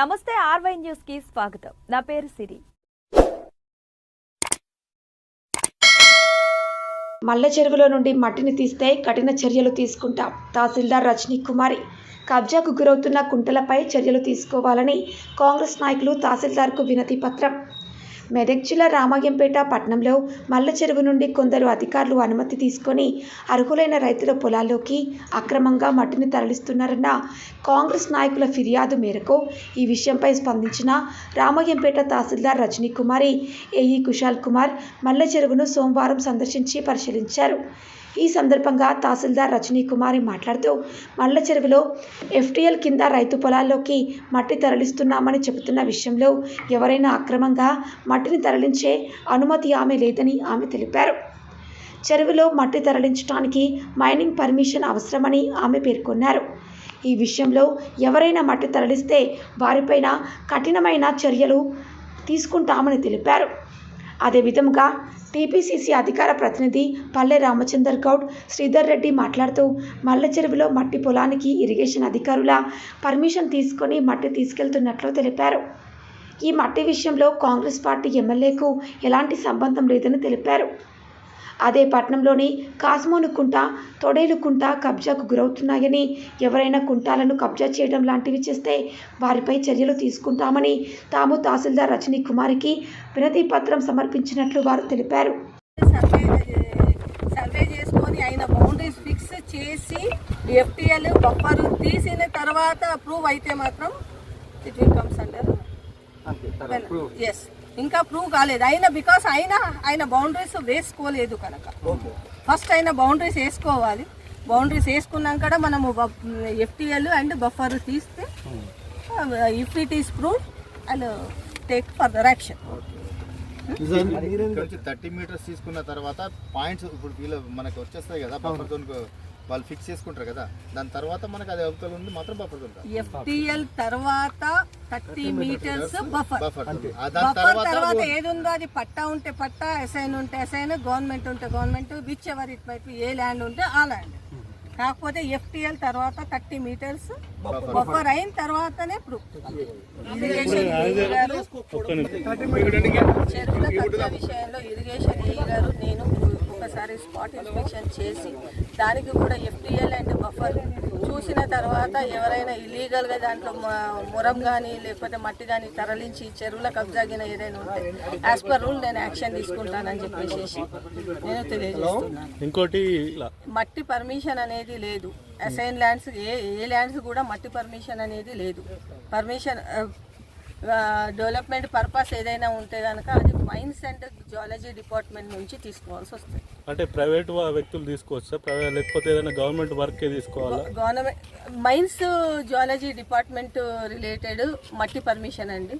నమస్తే ఆర్వై న్యూస్కి స్వాగతం. నా పేరు సిరి. మల్ల చెరువులో నుండి మట్టిని తీస్తే కఠిన చర్యలు తీసుకుంటాం. తహసీల్దార్ రజనీ కుమారి కబ్జాకు గురవుతున్న కుంటలపై చర్యలు తీసుకోవాలని కాంగ్రెస్ నాయకులు తహసీల్దార్కు వినతి పత్రం మెదక్ జిల్లా రామాయంపేట పట్టణంలో మల్ల చెరువు నుండి కొందరు అధికారులు అనుమతి తీసుకొని అర్హులైన రైతుల పొలాల్లోకి అక్రమంగా మట్టిని తరలిస్తున్నారన్న కాంగ్రెస్ నాయకుల ఫిర్యాదు మేరకు ఈ విషయంపై స్పందించిన రామాయంపేట తహసీల్దార్ రజనీ కుమారి ఏఈ కుశాల్ కుమార్ మల్ల చెరువును సోమవారం సందర్శించి పరిశీలించారు. ఈ సందర్భంగా తహసీల్దార్ రజనీ కుమారి మాట్లాడుతూ మల్ల చెరువులో ఎఫ్టీఎల్ కింద రైతు పొలాల్లోకి మట్టి తరలిస్తున్నామని చెబుతున్న విషయంలో ఎవరైనా అక్రమంగా మట్టిని తరలించే అనుమతి ఆమె లేదని ఆమె తెలిపారు. చెరువులో మట్టి తరలించడానికి మైనింగ్ పర్మిషన్ అవసరమని ఆమె పేర్కొన్నారు. ఈ విషయంలో ఎవరైనా మట్టి తరలిస్తే వారిపైన కఠినమైన చర్యలు తీసుకుంటామని తెలిపారు. అదేవిధంగా టీపీసీసీ అధికార ప్రతినిధి పల్లె రామచందర్ గౌడ్ శ్రీధర్ రెడ్డి మాట్లాడుతూ మల్ల చెరువులో మట్టి పొలానికి ఇరిగేషన్ అధికారుల పర్మిషన్ తీసుకొని మట్టి తీసుకెళ్తున్నట్లు తెలిపారు. ఈ మట్టి విషయంలో కాంగ్రెస్ పార్టీ ఎమ్మెల్యేకు ఎలాంటి సంబంధం లేదని తెలిపారు. అదే పట్టణంలోని కాస్మోను కుంట తొడేలు కుంట కబ్జాకు గురవుతున్నాయని ఎవరైనా కుంటాలను కబ్జా చేయడం లాంటివి చేస్తే వారిపై చర్యలు తీసుకుంటామని తాము తహసీల్దార్ రజనీ కుమారికి వినతి పత్రం సమర్పించినట్లు వారు తెలిపారు. సర్వే చేసుకొని ఆయన బౌండరీస్ ఫిక్స్ చేసి ఎఫ్టీఎల్ బఫర్ తీసిన తర్వాత అప్రూవ్ అయితే మాత్రం it will comes under as ఇంకా ప్రూవ్ కాలేదు. అయినా బికాస్ అయినా ఆయన బౌండరీస్ వేసుకోలేదు కనుక. ఫస్ట్ అయినా బౌండరీస్ వేసుకోవాలి. బౌండరీస్ వేసుకున్నాక మనము ఎఫ్టీఎల్ అండ్ బఫర్ తీస్తే if it is prove and take further action thirty meters తీసుకున్న తర్వాత పాయింట్స్ ఇప్పుడు వీళ్ళు మనకి వచ్చేస్తాయి కదా బఫర్ జోన్ వాళ్ళు ఫిక్స్ చేసుకుంటారు కదా. దాని తర్వాత మనకి అది అవతల ఉంది మాత్రం బఫర్ జోన్ ఎఫ్టిఎల్ తర్వాత థర్టీ మీటర్స్ బఫర్ బఫర్ తర్వాత ఏది ఉందో అది పట్టా ఉంటే పట్టా అసైన్ ఉంటే అసైన్ గవర్నమెంట్ ఉంటే government whichever it might a land ఉంటే ఆ ల్యాండ్ కాకపోతే ఎఫ్టిఎల్ తర్వాత థర్టీ మీటర్స్ బఫర్ అయిన తర్వాతనే ప్రూఫ్ ఇరిగేషన్ విషయంలో ఇరిగేషన్ ఒకసారి స్పాట్ ఇన్స్పెక్షన్ చేసి దానికి కూడా ఎఫ్టిఎల్ అండ్ బఫర్ చూసిన తర్వాత ఎవరైనా ఇల్లీగల్గా దాంట్లో మురం కానీ లేకపోతే మట్టి కానీ తరలించి చెరువుల కబ్జా గిన ఏదైనా ఉంటే యాజ్ పర్ రూల్ నేను యాక్షన్ తీసుకుంటానని చెప్పేసి నేను తెలియజేస్తున్నాను. ఇంకోటి మట్టి పర్మిషన్ అనేది లేదు. Assign lands a a lands కూడా మట్టి పర్మిషన్ అనేది లేదు. పర్మిషన్ డెవలప్మెంట్ పర్పస్ ఏదైనా ఉంటే కనుక అది మైన్స్ అండ్ జియాలజీ డిపార్ట్మెంట్ నుంచి తీసుకోవాల్సి వస్తుంది. అంటే ప్రైవేట్ వ్యక్తులు తీసుకోవచ్చా? లేకపోతే ఏదైనా గవర్నమెంట్ వర్కే తీసుకోవాలా? Government mines geology department related మట్టి పర్మిషన్ అండి.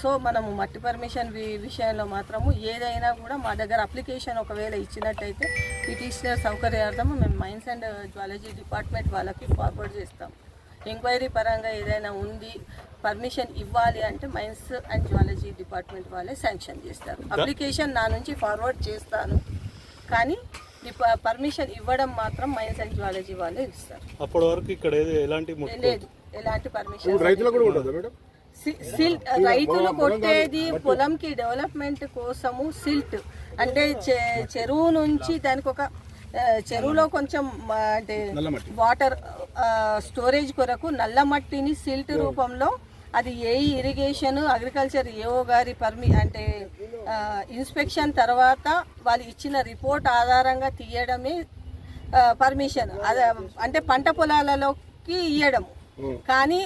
సో మనము మట్టి పర్మిషన్ విషయంలో మాత్రము ఏదైనా కూడా మా దగ్గర అప్లికేషన్ ఒకవేళ ఇచ్చినట్టయితే పిటిషనర్ సౌకర్యార్థం మేము మైన్స్ అండ్ జియాలజీ డిపార్ట్మెంట్ వాళ్ళకి ఫార్వర్డ్ చేస్తాం ఎంక్వైరీ పరంగా ఏదైనా ఉంది పర్మిషన్ ఇవ్వాలి అంటే మైన్స్ అండ్ జియాలజీ డిపార్ట్మెంట్ వాళ్ళే శాంక్షన్ చేస్తారు. అప్లికేషన్ నా నుంచి ఫార్వర్డ్ చేస్తాను కానీ పర్మిషన్ ఇవ్వడం మాత్రం మైన్స్ అండ్ జియాలజీ వాళ్ళే ఇస్తారు. అప్పటి వరకు ఇక్కడ ఏది ఎలాంటి లేదు ఎలాంటి పర్మిషన్ సిల్ట్ రైతులు కొట్టేది పొలంకి డెవలప్మెంట్ కోసము సిల్ట్ అంటే చె- చెరువు నుంచి దానికి ఒక చెరువులో కొంచెం అంటే వాటర్ స్టోరేజ్ కొరకు నల్ల మట్టిని సిల్ట్ రూపంలో అది ఏ ఇరిగేషన్ అగ్రికల్చర్ ఏఓ గారి పర్మి అంటే ఇన్స్పెక్షన్ తర్వాత వాళ్ళు ఇచ్చిన రిపోర్ట్ ఆధారంగా తీయడమే పర్మిషన్. అదే అంటే పంట పొలాలలోకి ఇయ్యడం. కానీ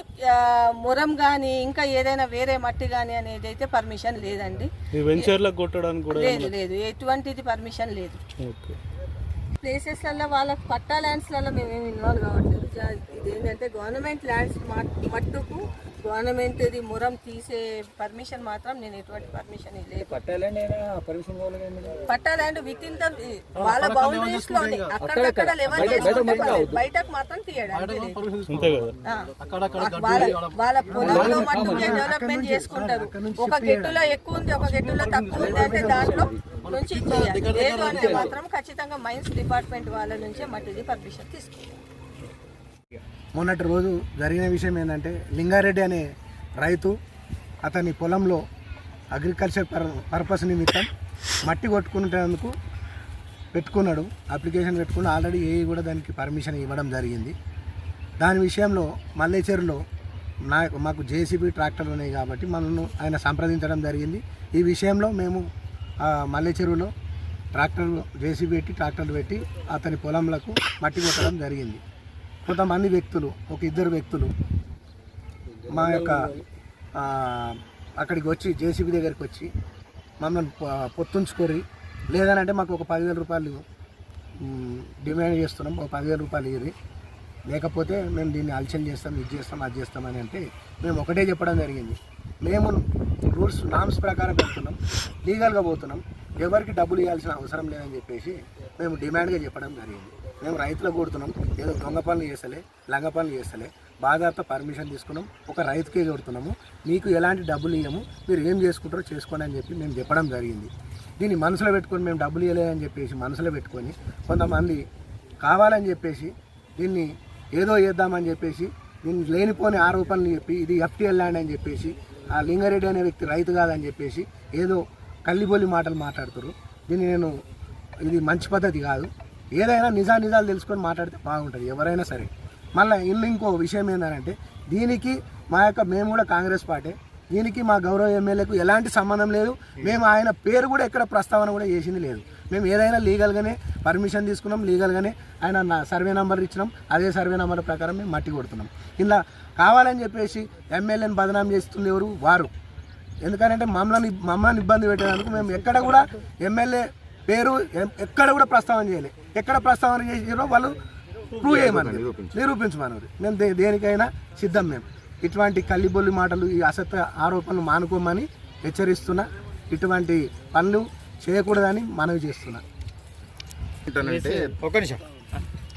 మురం కానీ ఇంకా ఏదైనా వేరే మట్టి కానీ అనేది అయితే పర్మిషన్ లేదండి. లేదు లేదు. ఎటువంటిది పర్మిషన్ లేదు. ప్లేసెస్లలో వాళ్ళ పట్టా ల్యాండ్స్లలో మేమేమి ఇన్వాల్వ్ కావట్లేదు. ఇదేంటంటే గవర్నమెంట్ ల్యాండ్స్ మట్టుకు గవర్నమెంట్ది మురం తీసే పర్మిషన్ మాత్రం నేను ఎటువంటి పర్మిషన్ లేదు? పట్టా ల్యాండ్ విత్ ఇన్ వాళ్ళ బౌండరీస్లోనే అక్కడక్కడ. లెవెల్. బయటకు మాత్రం. వాళ్ళ వాళ్ళ పొలంలో మట్టుకే డెవలప్మెంట్ చేసుకుంటారు. ఒక గెట్టులో ఎక్కువ ఉంది ఒక గెట్టులో తక్కువ ఉంది అంటే దాంట్లో నుంచి. లేదు అంటే మాత్రం ఖచ్చితంగా మైన్స్ డిపార్ట్మెంట్ వాళ్ళ నుంచే మట్టిది పర్మిషన్ తీసుకుంటారు మొన్నటి రోజు జరిగిన విషయం ఏంటంటే లింగారెడ్డి అనే రైతు అతని పొలంలో అగ్రికల్చర్ పర్ పర్పస్ నిమిత్తం మట్టి కొట్టుకునేందుకు పెట్టుకున్నాడు. అప్లికేషన్ పెట్టుకుని ఆల్రెడీ ఏ కూడా దానికి పర్మిషన్ ఇవ్వడం జరిగింది. దాని విషయంలో మల్లేశ్వరిలో నా మాకు జేసీబీ ట్రాక్టర్లు ఉన్నాయి కాబట్టి మనల్ని ఆయన సంప్రదించడం జరిగింది. ఈ విషయంలో మేము మల్లె చెరువులో ట్రాక్టర్ జేసీ పెట్టి ట్రాక్టర్లు పెట్టి అతని పొలంలకు మట్టి కొట్టడం జరిగింది. కొంతమంది వ్యక్తులు ఒక ఇద్దరు వ్యక్తులు మా యొక్క అక్కడికి వచ్చి జేసీబీ దగ్గరికి వచ్చి మమ్మల్ని పొత్తుంచుకొని లేదనంటే మాకు ఒక పదివేల రూపాయలు డిమాండ్ చేస్తున్నాం ఒక పదివేల రూపాయలు ఇది లేకపోతే మేము దీన్ని అలచల్ చేస్తాం ఇది చేస్తాం అది చేస్తామని అంటే మేము ఒకటే చెప్పడం జరిగింది. మేము రూల్స్ నామ్స్ ప్రకారం పెడుతున్నాం లీగల్గా పోతున్నాం ఎవరికి డబ్బులు ఇవ్వాల్సిన అవసరం లేదని చెప్పేసి మేము డిమాండ్గా చెప్పడం జరిగింది. మేము రైతులు కొడుతున్నాం ఏదో దొంగ పనులు చేస్తలే లంగ పనులు చేస్తలే బాధాత పర్మిషన్ తీసుకున్నాం ఒక రైతుకే కొడుతున్నాము మీకు ఎలాంటి డబ్బులు ఇవ్వము మీరు ఏం చేసుకుంటారో చేసుకోండి అని చెప్పి మేము చెప్పడం జరిగింది. దీన్ని మనసులో పెట్టుకొని మేము డబ్బులు ఇవ్వలేదని చెప్పేసి మనసులో పెట్టుకొని కొంతమంది కావాలని చెప్పేసి దీన్ని ఏదో చేద్దామని చెప్పేసి నేను లేనిపోని ఆరోపణలు చెప్పి ఇది ఎఫ్టీఎల్ ల్యాండ్ అని చెప్పేసి ఆ లింగారెడ్డి అనే వ్యక్తి రైతు కాదని చెప్పేసి ఏదో కల్లిబొల్లి మాటలు మాట్లాడుతారు దీన్ని నేను ఇది మంచి పద్ధతి కాదు. ఏదైనా నిజా నిజాలు తెలుసుకొని మాట్లాడితే బాగుంటుంది ఎవరైనా సరే. మళ్ళీ ఇల్లు ఇంకో విషయం ఏంటంటే దీనికి మా యొక్క మేము కూడా కాంగ్రెస్ పార్టీ దీనికి మా గౌరవ ఎమ్మెల్యేకు ఎలాంటి సంబంధం లేదు. మేము ఆయన పేరు కూడా ఎక్కడ ప్రస్తావన కూడా చేసింది లేదు. మేము ఏదైనా లీగల్గానే పర్మిషన్ తీసుకున్నాం లీగల్గానే ఆయన నా సర్వే నెంబర్ ఇచ్చినాం. అదే సర్వే నెంబర్ ప్రకారం మేము మట్టి కొడుతున్నాం. ఇలా కావాలని చెప్పేసి ఎమ్మెల్యేని బదనాం చేస్తుంది ఎవరు? వారు. ఎందుకంటే మమ్మల్ని మమ్మల్ని ఇబ్బంది పెట్టేందుకు మేము ఎక్కడ కూడా ఎమ్మెల్యే పేరు ఎక్కడ కూడా ప్రస్తావన చేయలే. ఎక్కడ ప్రస్తావన చేసిరో వాళ్ళు ప్రూవ్ చేయమని నిరూపించమన్నారు. మేము దేనికైనా సిద్ధం మేము. ఇటువంటి కల్లిబొల్లి మాటలు ఈ అసత్య ఆరోపణలు మానుకోమని హెచ్చరిస్తున్నా. ఇటువంటి పనులు చేయకూడదని మనవి చేస్తున్నా. ఏంటంటే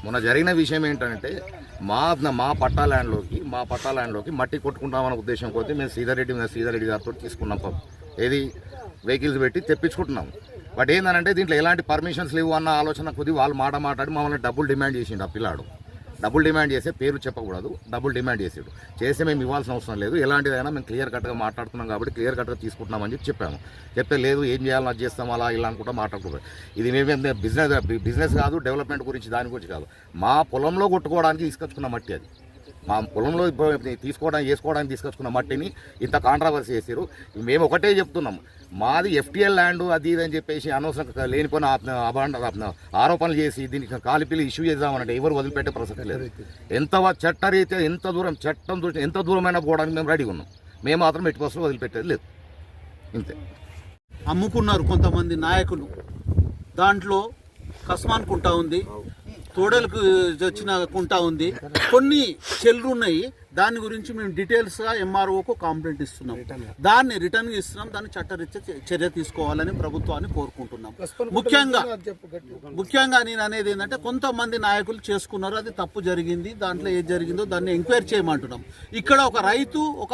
మొన్న జరిగిన విషయం ఏంటంటే మా మా పట్టా ల్యాండ్లోకి మా పట్టా ల్యాండ్లోకి మట్టి కొట్టుకుంటామన్న ఉద్దేశం కొద్దీ మేము సీతారెడ్డి మీద సీతారెడ్డి గారితో తీసుకున్నాం పాపం. ఏది వెహికల్స్ పెట్టి తెప్పించుకుంటున్నాం. బట్ ఏంటంటే దీంట్లో ఎలాంటి పర్మిషన్స్ లేవు అన్న ఆలోచన కొద్ది వాళ్ళు మాట మాట్లాడి మమ్మల్ని డబ్బులు డిమాండ్ చేసిండు ఆ పిల్లాడు. డబ్బులు డిమాండ్ చేసే పేరు చెప్పకూడదు డబుల్ డిమాండ్ చేసాడు. చేస్తే మేము ఇవ్వాల్సిన అవసరం లేదు ఎలాంటిదైనా మేము క్లియర్ కట్గా మాట్లాడుతున్నాం కాబట్టి క్లియర్ కట్గా తీసుకుంటున్నామని చెప్పి చెప్పాము. చెప్తే లేదు ఏం చేయాలో అది చేస్తాం అలా ఇలా అనుకుంటా మాట్లాడుకుంటాం ఇది మేమేం బిజినెస్ బిజినెస్ కాదు డెవలప్మెంట్ గురించి దాని గురించి కాదు. మా పొలంలో కొట్టుకోవడానికి తీసుకొచ్చుకున్న మట్టి అది. మా పొలంలో ఇప్పుడు తీసుకోవడానికి వేసుకోవడానికి తీసుకొచ్చుకున్న మట్టిని ఇంత కాంట్రవర్సీ చేసారు మేము ఒకటే చెప్తున్నాం. మాది ఎఫ్టీఎల్ ల్యాండ్ అది ఇది అని చెప్పేసి అనవసరంగా లేనిపోయిన అభాండ ఆరోపణలు చేసి దీనికి కాలిపిల్లి ఇష్యూ చేద్దామనంటే ఎవరు వదిలిపెట్టే ప్రసక్తి లేదు. ఎంత చట్టరీత్యా ఎంత దూరం చట్టం దూరం ఎంత దూరమైనా పోవడానికి మేము రెడీగా ఉన్నాం. మేము మాత్రం ఎట్టి బస్సులో వదిలిపెట్టేది లేదు. ఇంతే. అమ్ముకున్నారు కొంతమంది నాయకులు. దాంట్లో కస్మాన్ కుంటా ఉంది. తోడలకు వచ్చిన కుంటా ఉంది. కొన్ని చెల్లు ఉన్నాయి దాని గురించి మేము డీటెయిల్స్గా ఎంఆర్ఓకు కంప్లైంట్ ఇస్తున్నాం. దాన్ని రిటర్న్ ఇస్తున్నాం. దాన్ని చట్టరీత్యా చర్య తీసుకోవాలని ప్రభుత్వాన్ని కోరుకుంటున్నాం. ముఖ్యంగా ముఖ్యంగా నేను అనేది ఏంటంటే కొంతమంది నాయకులు చేసుకున్నారు. అది తప్పు జరిగింది. దాంట్లో ఏది జరిగిందో దాన్ని ఎంక్వైరీ చేయమంటున్నాం. ఇక్కడ ఒక రైతు ఒక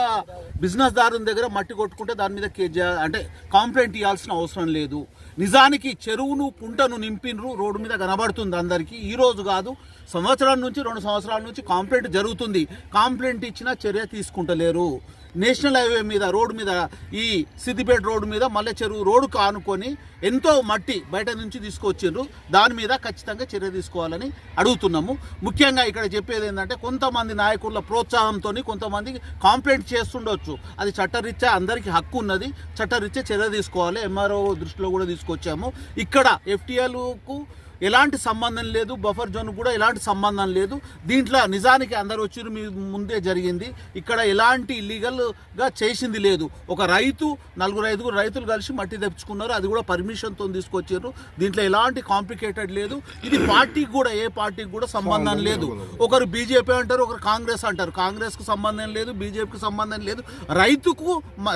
బిజినెస్ దారుని దగ్గర మట్టి కొట్టుకుంటే దాని మీద కేజ్ అంటే కాంప్లైంట్ ఇవ్వాల్సిన అవసరం లేదు. నిజానికి చెరువును కుంటను నింపినరు. రోడ్డు మీద కనబడుతుంది అందరికీ. ఈ రోజు కాదు సంవత్సరాల నుంచి రెండు సంవత్సరాల నుంచి కాంప్లైంట్ జరుగుతుంది. కాంప్లైంట్ ఇచ్చినా చర్య తీసుకుంటలేరు. నేషనల్ హైవే మీద రోడ్డు మీద ఈ సిద్దిపేట రోడ్డు మీద మల్లె చెరువు రోడ్డు కానుకొని ఎంతో మట్టి బయట నుంచి తీసుకొచ్చిండ్రు. దాని మీద ఖచ్చితంగా చర్య తీసుకోవాలని అడుగుతున్నాము. ముఖ్యంగా ఇక్కడ చెప్పేది ఏంటంటే కొంతమంది నాయకుల ప్రోత్సాహంతో కొంతమంది కాంప్లైంట్ చేస్తుండొచ్చు. అది చట్టరీత్యా అందరికీ హక్కు ఉన్నది. చట్టరీత్యా చర్య తీసుకోవాలి. ఎంఆర్ఓ దృష్టిలో కూడా తీసుకొచ్చాము. ఇక్కడ ఎఫ్టీఎల్కు ఎలాంటి సంబంధం లేదు బఫర్ జోన్ కూడా ఎలాంటి సంబంధం లేదు. దీంట్లో నిజానికి అందరు వచ్చి మీ ముందే జరిగింది. ఇక్కడ ఎలాంటి ఇల్లీగల్గా చేసింది లేదు. ఒక రైతు నలుగురు ఐదుగురు రైతులు కలిసి మట్టి తెచ్చుకున్నారు అది కూడా పర్మిషన్తో తీసుకొచ్చారు దీంట్లో ఎలాంటి కాంప్లికేటెడ్ లేదు. ఇది పార్టీకి కూడా ఏ పార్టీకి కూడా సంబంధం లేదు. ఒకరు బీజేపీ అంటారు ఒకరు కాంగ్రెస్ అంటారు. కాంగ్రెస్కు సంబంధం లేదు బీజేపీకి సంబంధం లేదు. రైతుకు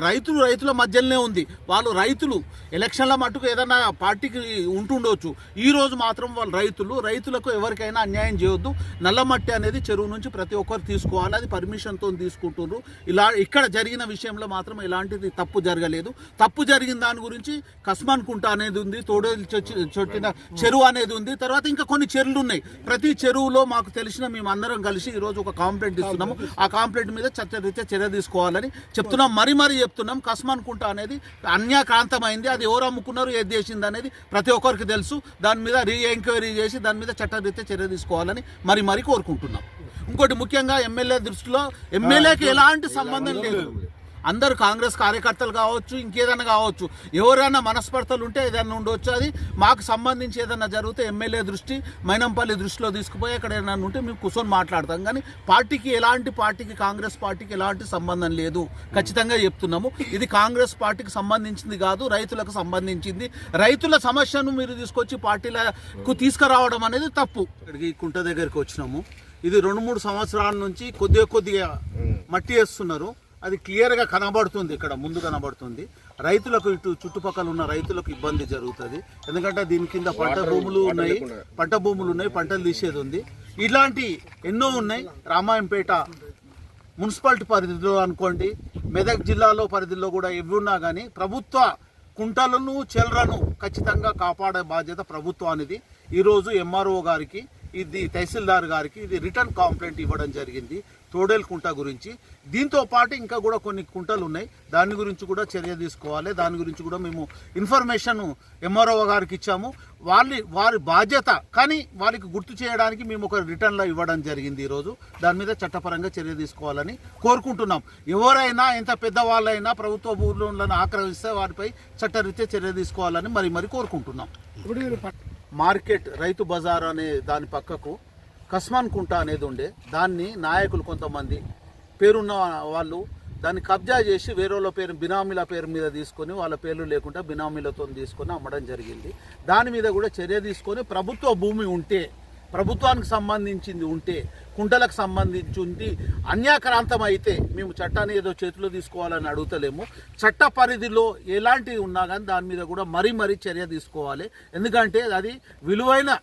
రైతులు రైతుల మధ్యలోనే ఉంది. వాళ్ళు రైతులు. ఎలక్షన్ల మట్టుకు ఏదైనా పార్టీకి ఉంటుండొచ్చు. ఈ రోజు మాత్రం మాత్రం వాళ్ళు రైతులు రైతులకు ఎవరికైనా అన్యాయం చేయొద్దు. నల్ల మట్టి అనేది చెరువు నుంచి ప్రతి ఒక్కరు తీసుకోవాలి. అది పర్మిషన్తో తీసుకుంటున్నారు ఇలా ఇక్కడ జరిగిన విషయంలో మాత్రం ఎలాంటిది తప్పు జరగలేదు. తప్పు జరిగిన దాని గురించి కస్మాన్ కుంట అనేది ఉంది తోడే చొట్టిన చెరువు అనేది ఉంది. తర్వాత ఇంకా కొన్ని చెరువులు ఉన్నాయి. ప్రతి చెరువులో మాకు తెలిసిన మేము అందరం కలిసి ఈరోజు ఒక కాంప్లైంట్ ఇస్తున్నాము. ఆ కాంప్లైంట్ మీద చట్టరీత్యా చర్య తీసుకోవాలని చెప్తున్నాం. మరీ మరీ చెప్తున్నాం. కస్మాన్ కుంట అనేది అన్యాకాంతమైంది అది ఎవరు అమ్ముకున్నారు ఏది చేసింది అనేది ప్రతి ఒక్కరికి తెలుసు. దాని మీద రీ ఎంక్వైరీ చేసి దాని మీద చట్టరీత్యా చర్య తీసుకోవాలని మరి మరీ కోరుకుంటున్నాం. ఇంకోటి ముఖ్యంగా ఎమ్మెల్యే దృష్టిలో ఎమ్మెల్యేకి ఎలాంటి సంబంధం లేదు. అందరు కాంగ్రెస్ కార్యకర్తలు కావచ్చు ఇంకేదైనా కావచ్చు ఎవరైనా మనస్పర్ధలు ఉంటే ఏదైనా ఉండొచ్చు. అది మాకు సంబంధించి ఏదైనా జరిగితే ఎమ్మెల్యే దృష్టి మైనంపల్లి దృష్టిలో తీసుకుపోయి అక్కడ ఏదైనా ఉంటే మేము కూర్చొని మాట్లాడతాం. కానీ పార్టీకి ఎలాంటి పార్టీకి కాంగ్రెస్ పార్టీకి ఎలాంటి సంబంధం లేదు. ఖచ్చితంగా చెప్తున్నాము. ఇది కాంగ్రెస్ పార్టీకి సంబంధించింది కాదు రైతులకు సంబంధించింది. రైతుల సమస్యను మీరు తీసుకొచ్చి పార్టీలకు తీసుకురావడం అనేది తప్పు. ఇక్కడికి కుంట దగ్గరికి వచ్చినాము. ఇది రెండు మూడు సంవత్సరాల నుంచి కొద్దిగా కొద్దిగా మట్టి వేస్తున్నారు. అది క్లియర్గా కనబడుతుంది ఇక్కడ ముందు కనబడుతుంది. రైతులకు ఇటు చుట్టుపక్కల ఉన్న రైతులకు ఇబ్బంది జరుగుతుంది. ఎందుకంటే దీని కింద పంట భూములు ఉన్నాయి పంట భూములు ఉన్నాయి పంటలు తీసేది ఉంది. ఇలాంటి ఎన్నో ఉన్నాయి. రామాయంపేట మున్సిపాలిటీ పరిధిలో అనుకోండి మెదక్ జిల్లాలో పరిధిలో కూడా ఇవి ఉన్నా కానీ ప్రభుత్వ కుంటలను చెల్రను ఖచ్చితంగా కాపాడే బాధ్యత ప్రభుత్వానిది. ఈరోజు ఎంఆర్ఓ గారికి ఇది తహసీల్దార్ గారికి ఇది రిటర్న్ కాంప్లైంట్ ఇవ్వడం జరిగింది తోడేల్ కుంట గురించి. దీంతో పాటు ఇంకా కూడా కొన్ని కుంటలు ఉన్నాయి. దాని గురించి కూడా చర్య తీసుకోవాలి. దాని గురించి కూడా మేము ఇన్ఫర్మేషన్ ఎంఆర్ఓ గారికి ఇచ్చాము. వాళ్ళ వారి బాధ్యత కానీ వాళ్ళకి గుర్తు చేయడానికి మేము ఒక రిటర్న్లో ఇవ్వడం జరిగింది ఈరోజు. దాని మీద చట్టపరంగా చర్య తీసుకోవాలని కోరుకుంటున్నాం. ఎవరైనా ఎంత పెద్దవాళ్ళైనా ప్రభుత్వ భూములను ఆక్రమిస్తే వారిపై చట్టరీత్యా చర్య తీసుకోవాలని మరి మరి కోరుకుంటున్నాం. మార్కెట్ రైతు బజార్ అనే దాని పక్కకు కస్మాన్ కుంట అనేది ఉండే. దాన్ని నాయకులు కొంతమంది పేరున్న వాళ్ళు దాన్ని కబ్జా చేసి వేరే వాళ్ళ పేరు బినామీల పేరు మీద తీసుకొని వాళ్ళ పేర్లు లేకుండా బినామీలతో తీసుకొని అమ్మడం జరిగింది. దాని మీద కూడా చర్య తీసుకొని ప్రభుత్వ భూమి ఉంటే ప్రభుత్వానికి సంబంధించింది ఉంటే కుంటలకు సంబంధించి ఉంది అన్యాక్రాంతం అయితే మేము చట్టాన్ని ఏదో చేతిలో తీసుకోవాలని అడుగుతలేము. చట్ట పరిధిలో ఎలాంటివి ఉన్నా కానీ దాని మీద కూడా మరీ మరీ చర్య తీసుకోవాలి. ఎందుకంటే అది విలువైన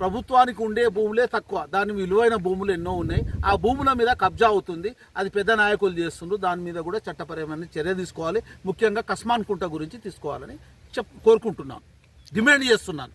ప్రభుత్వానికి ఉండే భూములే తక్కువ. దాని విలువైన భూములు ఎన్నో ఉన్నాయి. ఆ భూముల మీద కబ్జా అవుతుంది. అది పెద్ద నాయకులు చేస్తుండ్రు. దాని మీద కూడా చట్టపరమైన చర్య తీసుకోవాలి. ముఖ్యంగా కస్మాన్ కుంట గురించి తీసుకోవాలని చెప్ కోరుకుంటున్నాను. డిమాండ్ చేస్తున్నాను.